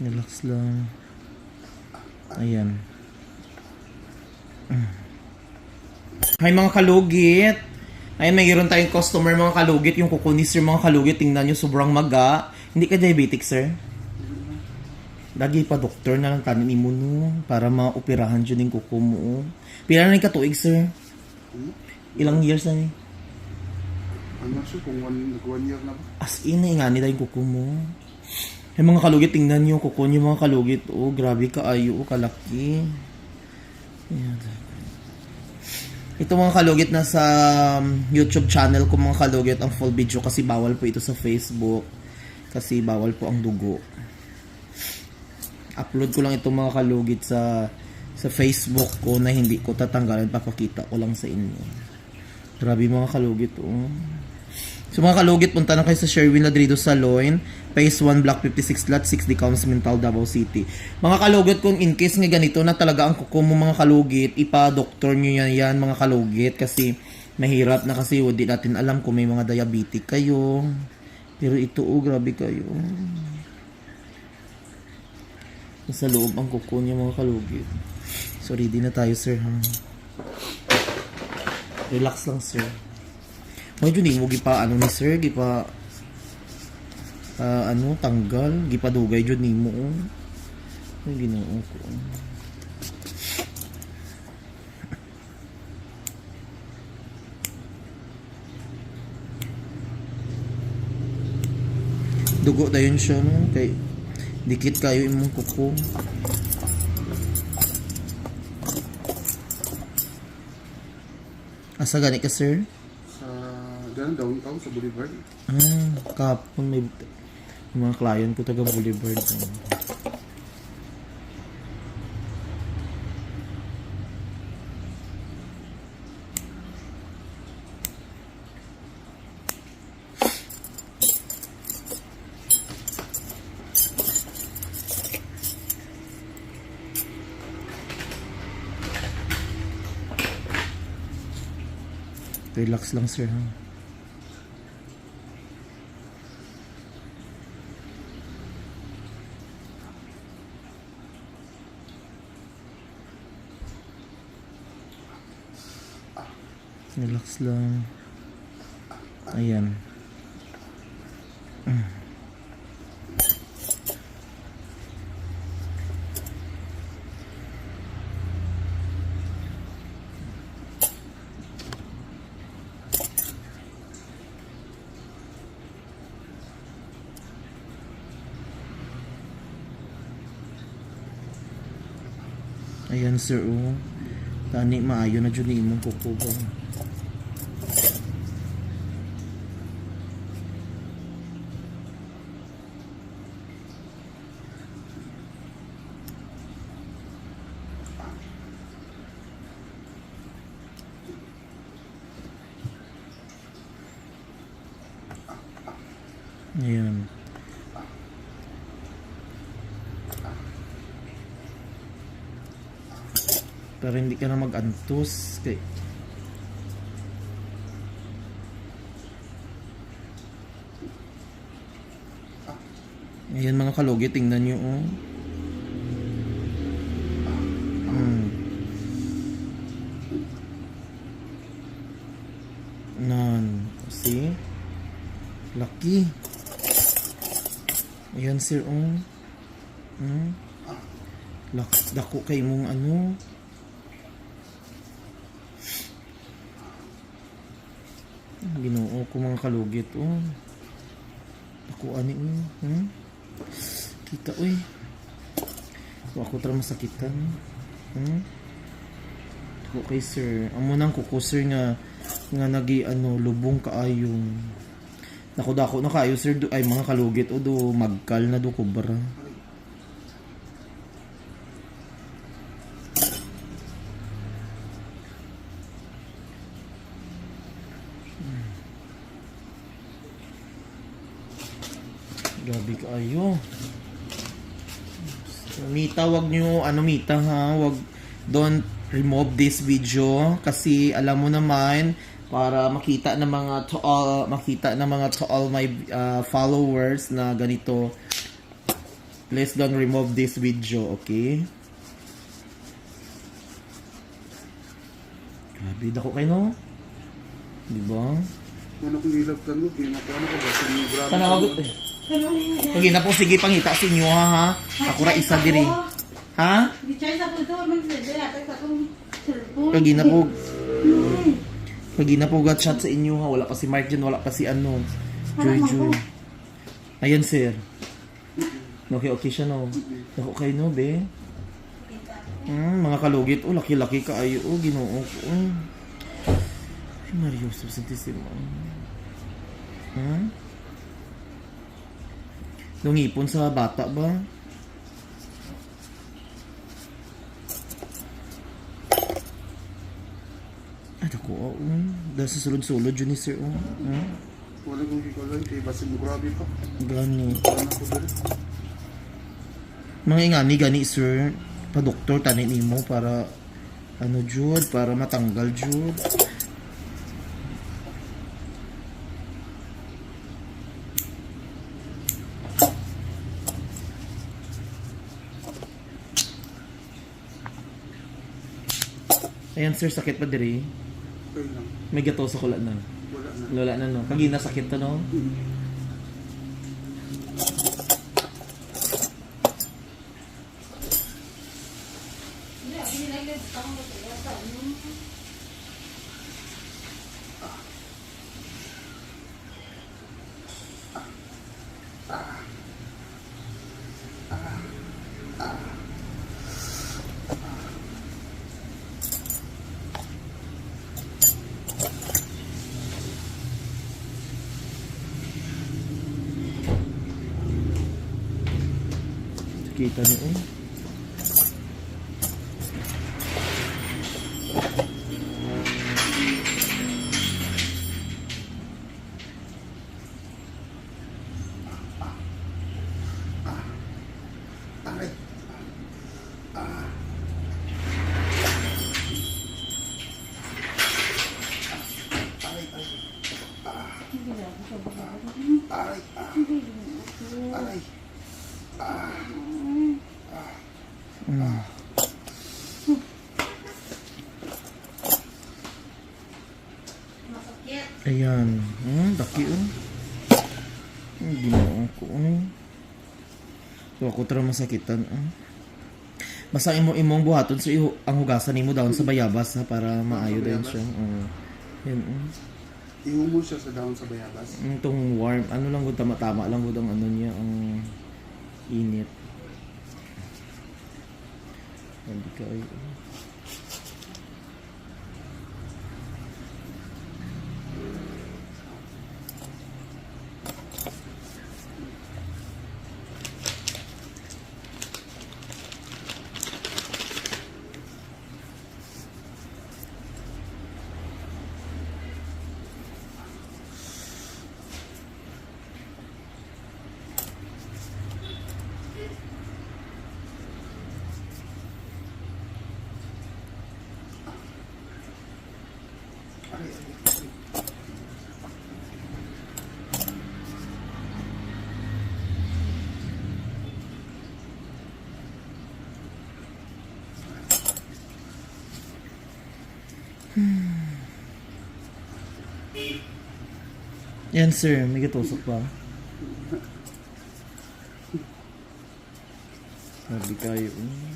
Relax lang. Ayan. Hi mga kalugit. Ayun, mayroon tayong customer mga kalugit. Yung kuko ni sir mga kalugit. Tingnan nyo, sobrang maga. Hindi ka diabetic, sir? Lagi pa doktor na lang tanin mo no. Para maoperahan dyan yung kuko mo. Pila na yung katuig, sir? Ilang years na ni? Not sure kung one, one year na ba. As in, na ingani yung kuko mo. Ay mga kalugit, tingnan nyo, kuko nyo mga kalugit. Oh, grabe ka ayo, oh, kalaki. Ito mga kalugit na sa um, YouTube channel ko mga kalugit ang full video kasi bawal po ito sa Facebook. Kasi bawal po ang dugo. Upload ko lang itong mga kalugit sa sa Facebook ko na hindi ko tatanggalin papakita ko lang sa inyo. Grabe mga kalugit oh. So mga kalugit, punta na kayo sa Sherwin Ladrido Saloon, Phase 1, Block 56, Lot 6, Decaus, Mental, Davao City. Mga kalugit, kung in case nga ganito na talaga ang kuko mo mga kalugit, ipa-doktor nyo yan, yan mga kalugit kasi mahirap na kasi hindi natin alam kung may mga diabetic kayo. Pero ito, oh, grabe kayo. Nasa loob ang kuko niya mga kalugit. So ready na tayo sir ha. Relax lang sir. Medyo di mo gipa ano ni sir, gipa ah, ano tanggal, gipa dugay jud nimo. Oh. Ay Ginoo ko. Dugo dayon siya no kay dikit kayo imong kuko. Asa gani ka sir? Sa ganun downtown sa Boulevard. Ah, kapon may yung mga client ko taga Boulevard. Relax lang sir ha. Relax lang. Ayan. Mm. Ayan sir, oh. Tani maayo na dyan ni imong kuko Ayan. Para hindi ka na mag-antos. Kay... Ayan mga kalugi, tingnan nyo oh. Hmm. Nan. See? Lucky. Sir oh. Hmm. Dako kay mong ano. Ginoo ko mga kalugit oh. Ako ani oh. Hmm? Kita oy. So, ako tra masakitan. Hmm? Ako kay sir. Amo nang kuko sir nga nga nagi ano lubong kaayong. Nako dako na kayo sir do, ay mga kalugit o do magkal na do kubra. Grabe kayo. Mita, wag nyo, ano Mita ha, wag, don't remove this video kasi alam mo naman para makita ng mga to all makita ng mga to all my uh, followers na ganito Please don't remove this video, okay? Grabe, dako kayo no? Di ba? Ano kung ilab ka no? Kaya ano ka ba? Sa grabe. Tanawagot eh. Lagi na po, sige pangita sa inyo ha, ha? Ako ra isa diri. Ha? Lagi na po. Lagi na po got shot sa inyo ha. Wala pa si Mark dyan, wala pa si ano. Joy Joy. Ayan sir. Okay, okay siya no. Ako kayo no, be. Mm, mga kalugit. Oh, laki-laki ka ayo. Oh, ginoo ko. Oh. Ay, Mario, Santissimo. Hmm? Nungipon sa bata ba? Ay, ako, oh. Um, dahil sa sulod-sulod, yun ni sir, oh. Hmm? Wala kong hikalay. Kaya basta mo grabe pa. Gani. Mga ingani, gani, sir. Pa-doktor, tanin mo para, ano, Jud, para matanggal, Jud. Ayan, sir, sakit pa diri. Okay lang. May gato sa kulat na. Wala na. Lola na, no? Kagina sakit to, no? Kita niyo, oh. Ayan. Hmm, daki, oh. Hmm, ginoo ko, oh. So, ako tara masakitan, oh. Basta imo imong buhaton so iho, ang hugasan nimo daw sa bayabas ha para maayo din siya. Oh. Yan, oh. Ihumo siya sa dahon sa bayabas. Itong warm, ano lang gud tama-tama lang gud ang ano niya, ang init. Hindi ka Yan sir, may gatusok pa. Sabi kayo. mm.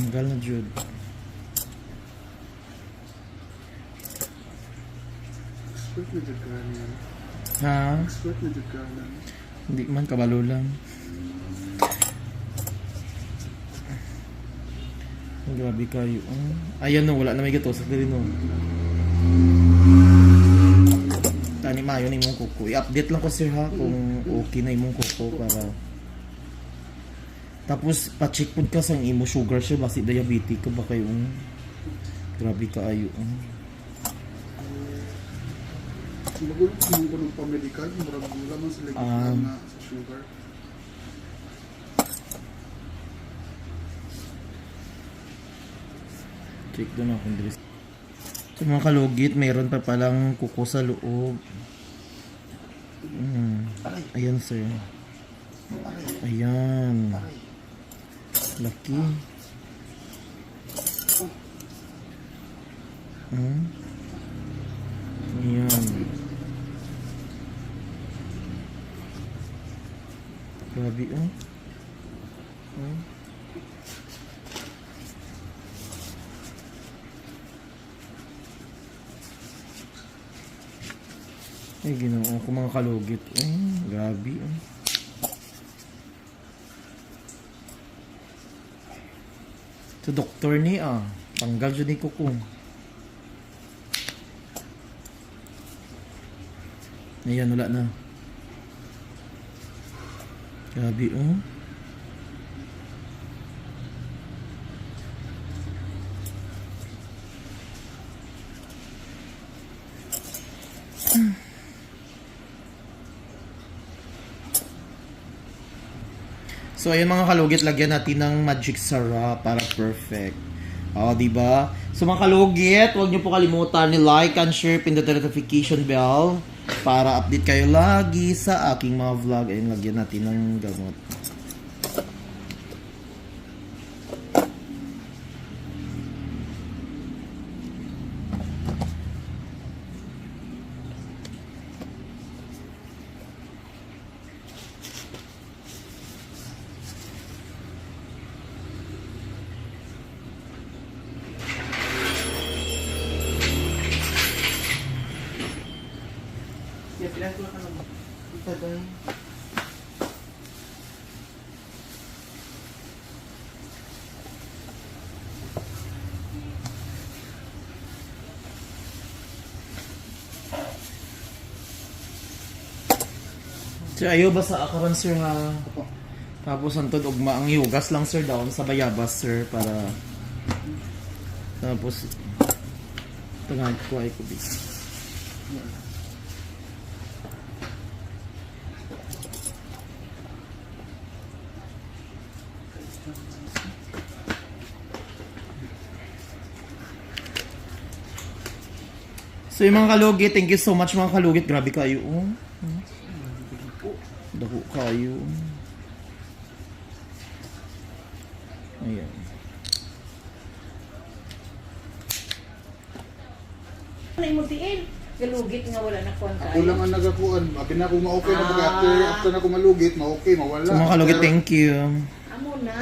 Tanggal na Jude. Expert na niya. Ha? Expert na na. Hindi man kabalo lang. Grabe kayo. Ah. Ayan no, wala na may gato sa diri no. Tani mayo ni mong kuko. I-update lang ko sir ha kung okay na imong kuko para tapos pa-check pud ka sa imo sugar siya basi diabetic ka ba kayo. Grabe ka ayo. Magulo ko mga ganun pa medical, murag wala man um, na sa sugar. Check doon ako diri. Sa mga kalugit, mayroon pa palang kuko sa loob. Mm. Ayan sir. Ayan. Laki. Hmm? Ayan. Grabe oh. Hmm? Ay, ginoo ko mga kalugit. Ay, grabe. Oh. Sa doktor ni ah. Tanggal dyan ni kuko. Ayan, wala na. Grabe, oh. So ayun mga kalugit, lagyan natin ng magic sarap para perfect. Oh, di ba? So mga kalugit, huwag niyo po kalimutan ni like and share pin the notification bell para update kayo lagi sa aking mga vlog. Ayun, lagyan natin ng gamot. Doon. Sir, ayaw ba sa akaran sir ha? Tapos ang tod ugma ang yugas lang sir down sa bayabas sir para tapos tangad ko ay kubis. So yung mga kalugit, thank you so much mga kalugit. Grabe kayo. Oh. Dako kayo. Ayan. Ano yung mutiin? Galugit nga wala na kuwan Ako lang ang nagakuan. Abi na ako ma-okay na pag after, after na ako malugit, ma-okay, mawala. So mga kalugit, thank you. Amo na.